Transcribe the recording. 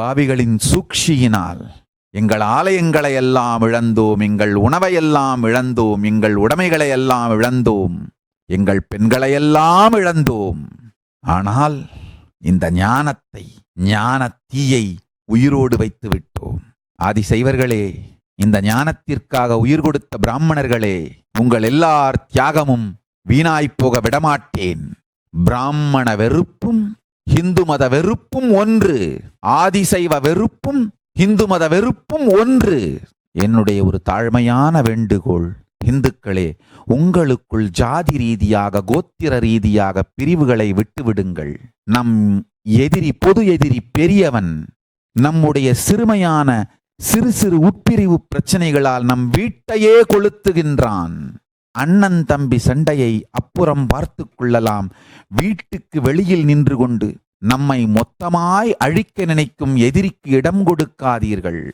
பாவிகளின் சூழ்ச்சியினால் எங்கள் ஆலயங்களை எல்லாம் இழந்தோம் எங்கள் உணவையெல்லாம் இழந்தோம் எங்கள் உடைமைகளை எல்லாம் இழந்தோம் எங்கள் பெண்களையெல்லாம் இழந்தோம். ஆனால் இந்த ஞானத்தை ஞான தீயை உயிரோடு வைத்து விட்டோம். ஆதிசைவர்களே இந்த ஞானத்திற்காக உயிர் கொடுத்த பிராமணர்களே உங்கள் எல்லார் தியாகமும் வீணாய்ப்போக விடமாட்டேன். பிராமண வெறுப்பும் இந்து மத வெறுப்பும் ஒன்று. ஆதிசைவ வெறுப்பும் இந்து மத வெறுப்பும் ஒன்று. என்னுடைய ஒரு தாழ்மையான வேண்டுகோள் இந்துக்களே உங்களுக்குள் ஜாதி ரீதியாக கோத்திர ரீதியாக பிரிவுகளை விட்டுவிடுங்கள். நம் எதிரி பொது எதிரி பெரியவன் நம்முடைய சிறுமையான சிறு சிறு உட்பிரிவு பிரச்சனைகளால் நம் வீட்டையே கொளுத்துகின்றான். அண்ணன் தம்பி சண்டையை அப்புறம் பார்த்து கொள்ளலாம். வீட்டுக்கு வெளியில் நின்று கொண்டு நம்மை மொத்தமாய் அழிக்க நினைக்கும் எதிரிக்கு இடம் கொடுக்காதீர்கள்.